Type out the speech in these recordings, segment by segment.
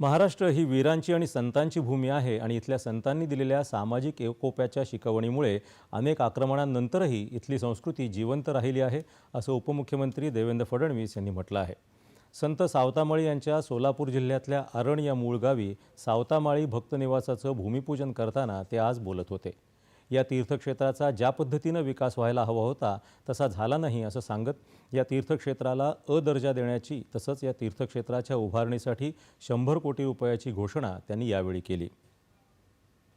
महाराष्ट्र ही वीरांची आणि संतांची भूमी आहे आणि इथल्या संतांनी दिलेल्या सामाजिक एकोप्याच्या शिकवणीमुळे अनेक आक्रमणांनंतरही इथली संस्कृती जिवंत राहिली आहे असं उपमुख्यमंत्री देवेंद्र फडणवीस यांनी म्हटलं आहे. संत सावतामाळी यांच्या सोलापूर जिल्ह्यातल्या अरण या मूळ गावी सावतामाळी भक्तनिवासाचं भूमिपूजन करताना ते आज बोलत होते. या तीर्थक्षेत्राचा ज्या पद्धतीनं विकास व्हायला हवा होता तसा झाला नाही असं सांगत या तीर्थक्षेत्राला अ दर्जा देण्याची तसंच या तीर्थक्षेत्राच्या उभारणीसाठी शंभर कोटी रुपयाची घोषणा त्यांनी यावेळी केली.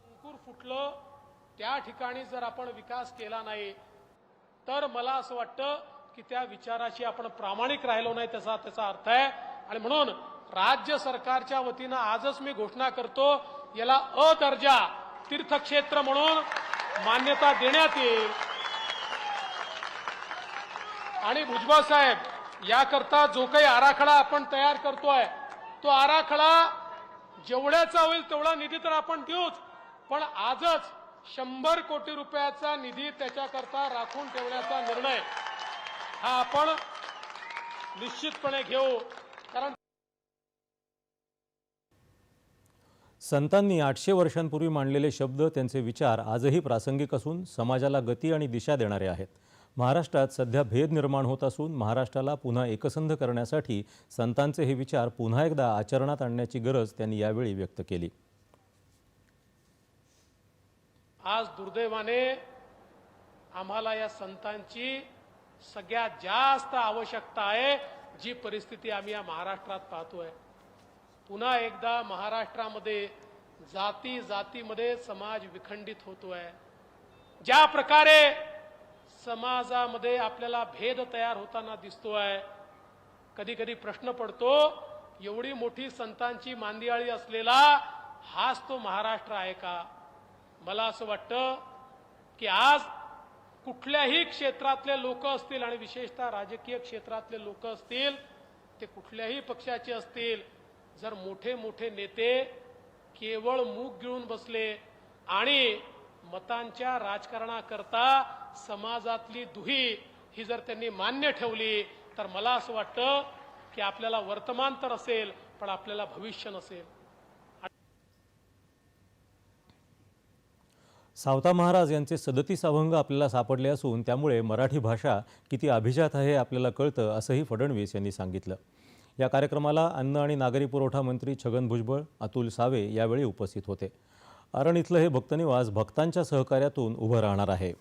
अंकुर फुटलं त्या ठिकाणी जर आपण विकास केला नाही तर मला असं वाटतं की त्या विचाराशी आपण प्रामाणिक राहिलो नाही त्याचा त्याचा अर्थ आहे. आणि म्हणून राज्य सरकारच्या वतीनं आजच मी घोषणा करतो याला अ दर्जा तीर्थक्षेत्र म्हणून मान्यता देण्यात येईल. आणि भुजबळ साहेब याकरता जो काही आराखडा आपण तयार करतोय तो आराखडा जेवढ्याचा होईल तेवढा निधी तर आपण देऊच पण आजच शंभर कोटी रुपयाचा निधी त्याच्याकरता राखून ठेवण्याचा निर्णय हा आपण निश्चितपणे घेऊ. कारण संतांनी आठशे वर्षांपूर्वी मांडलेले शब्द त्यांचे विचार आजही प्रासंगिक असून समाजाला गती आणि दिशा देणारे आहेत. महाराष्ट्रात सध्या भेद निर्माण होत असून महाराष्ट्राला पुन्हा एकसंध करण्यासाठी संतांचे हे विचार पुन्हा एकदा आचरणात आणण्याची गरज त्यांनी यावेळी व्यक्त केली. आज दुर्दैवाने आम्हाला या संतांची सगळ्यात जास्त आवश्यकता आहे जी परिस्थिती आम्ही या महाराष्ट्रात पाहतोय. पुन्हा एकदा महाराष्ट्रामध्ये जाती जातीमध्ये समाज विखंडित होतोय. ज्या प्रकारे समाजामध्ये आपल्याला भेद तयार होताना दिसतोय कधी कधी प्रश्न पडतो एवढी मोठी संतांची मांदियाळी असलेला हाच तो महाराष्ट्र आहे का? मला असं वाटतं की आज कुठल्याही क्षेत्रातले लोक असतील आणि विशेषतः राजकीय क्षेत्रातले लोक असतील ते कुठल्याही पक्षाचे असतील जर मोठे मोठे नेते केवळ मूग गिळून बसले आणि मतांच्या राजकारणाकरता समाजातली दुही ही जर त्यांनी मान्य ठेवली तर मला असं वाटतं की आपल्याला वर्तमान तर असेल पण आपल्याला भविष्य नसेल. सावता महाराज यांचे सदतीस अभंग आपल्याला सापडले असून त्यामुळे मराठी भाषा किती अभिजात आहे हे आपल्याला कळतं असंही फडणवीस यांनी सांगितलं. या कार्यक्रमाला अन्न आणि नागरी पुरवठा मंत्री छगन भुजबळ अतुल सावे यावेळी उपस्थित होते. अरण इथलं हे भक्तनिवास भक्तांच्या सहकार्यातून उभं राहणार आहे.